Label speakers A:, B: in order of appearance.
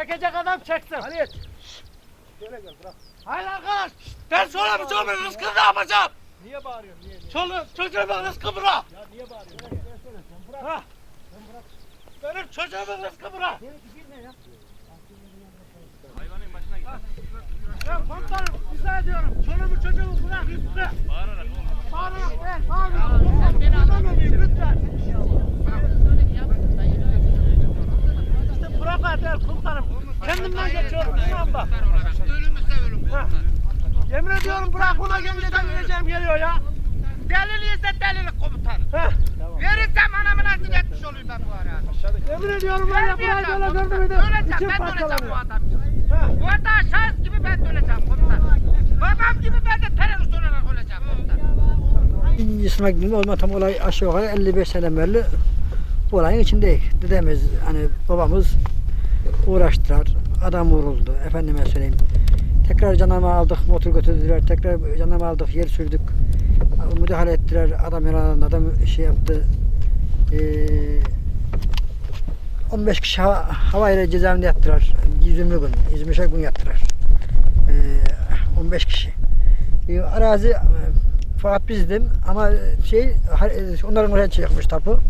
A: Çekecek adam çeksin.
B: Halit. Şöyle gel bırak.
A: Hayır arkadaş. Ben sonra bu çocuğumun rızkını ne yapacağım?
B: Niye bağırıyorsun niye? niye?
A: Çoluğum çocuğumun rızkı bırak.
B: Ya niye bağırıyorsun? Ben söyle sen bırak.
A: Ha.
B: Sen bırak.
A: Benim çocuğumun rızkı bırak.
B: Seninki bir ne ya?
C: Hayvanın başına git.
A: Ya komutanım rica ediyorum. Çoluğumu çocuğumu bırak lütfen.
C: Bağırarak oğlum.
A: Bağırarak Bırak artık komutanım. Kendimden geçiyorum şu anda.
C: Ölümü severim.
A: Ha. Yemin ediyorum bırak gelince de vereceğim geliyor ya.
C: Deliliyse delilik komutanım.
A: Ha.
C: Verirsem anamı nasıl etmiş olayım ben bu arada.
A: Yemin ediyorum var ya böyle gördüm bir de
C: Öleceğim
A: içim
C: ben de öleceğim bu adam. Bu arada şahıs gibi ben de öleceğim komutanım. Babam gibi ben de terörist olarak öleceğim komutanım.
D: İsmail günü olma tam olay aşağı yukarı 55 sene bu olayın içindeyiz. Dedemiz hani babamız uğraştılar. Adam vuruldu. Efendime söyleyeyim. Tekrar jandarma aldık, motor götürdüler. Tekrar jandarma aldık, yer sürdük. Müdahale ettiler. Adam yaralandı. Adam şey yaptı. Ee, 15 kişi hava, havayla cezaevinde yattılar. 120 gün, 25 gün yattılar. Ee, 15 kişi. Ee, arazi e, fakat bizdim ama şey onların oraya çıkmış tapu.